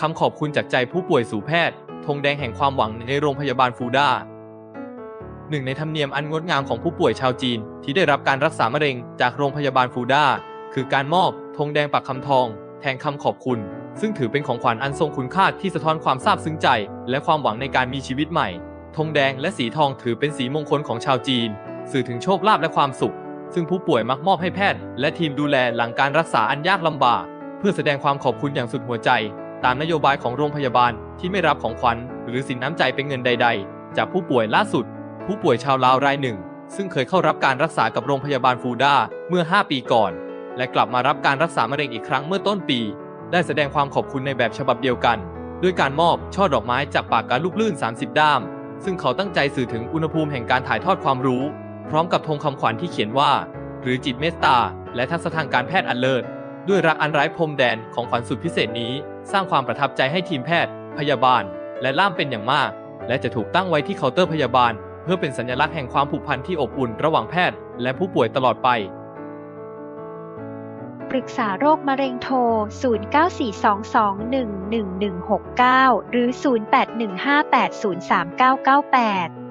คำขอบคุณจากใจผู้ป่วยสู่แพทย์ธงแดงแห่งความหวังในโรงพยาบาลฟูด้าหนึ่งในธรรมเนียมอันงดงามของผู้ป่วยชาวจีน ที่ได้รับการรักษามะเร็งจากโรงพยาบาลฟูด้าคือการมอบธงแดงปักคำทอง แทนคำขอบคุณ ซึ่งถือเป็นของขวัญอันทรงคุณค่าที่สะท้อนความซาบซึ้งใจ และความหวังในการมีชีวิตใหม่ธงแดงและสีทองถือเป็นสีมงคลของชาวจีน สื่อถึงโชคลาภและความสุข ซึ่งผู้ป่วยมักมอบให้แพทย์ และทีมดูแลหลังการรักษาอันยากลำบาก เพื่อแสดงความขอบคุณอย่างสุดหัวใจ ตามนโยบายของโรงพยาบาลที่ไม่รับของขวัญหรือสินน้ำใจเป็นเงินใด ๆ จากผู้ป่วยล่าสุด ผู้ป่วยชาวลาวรายหนึ่ง ซึ่งเคยเข้ารับการรักษากับโรงพยาบาลฟูด้าเมื่อ 5 ปีก่อน และกลับมารับการรักษามะเร็งอีกครั้งเมื่อต้นปี ได้แสดงความขอบคุณในแบบฉบับเดียวกัน ด้วยการมอบช่อดอกไม้จากปากกาลูกลื่น 30 ด้าม ซึ่งเขาตั้งใจสื่อถึงอุณหภูมิแห่งการถ่ายทอดความรู้ พร้อมกับธงคำขวัญที่เขียนว่า หรือจิตเมตตา และทักษะทางการแพทย์อันเลิศ ด้วยรักอันไร้พรมแดนของขวัญสุดพิเศษนี้ สร้างความประทับใจให้ทีมแพทย์ พยาบาล และล่ามเป็นอย่างมาก และจะถูกตั้งไว้ที่เคาน์เตอร์พยาบาล เพื่อเป็นสัญลักษณ์แห่งความผูกพันที่อบอุ่นระหว่างแพทย์ และผู้ป่วยตลอดไป ปรึกษาโรคมะเร็งโทร 0942211169 หรือ 0815803998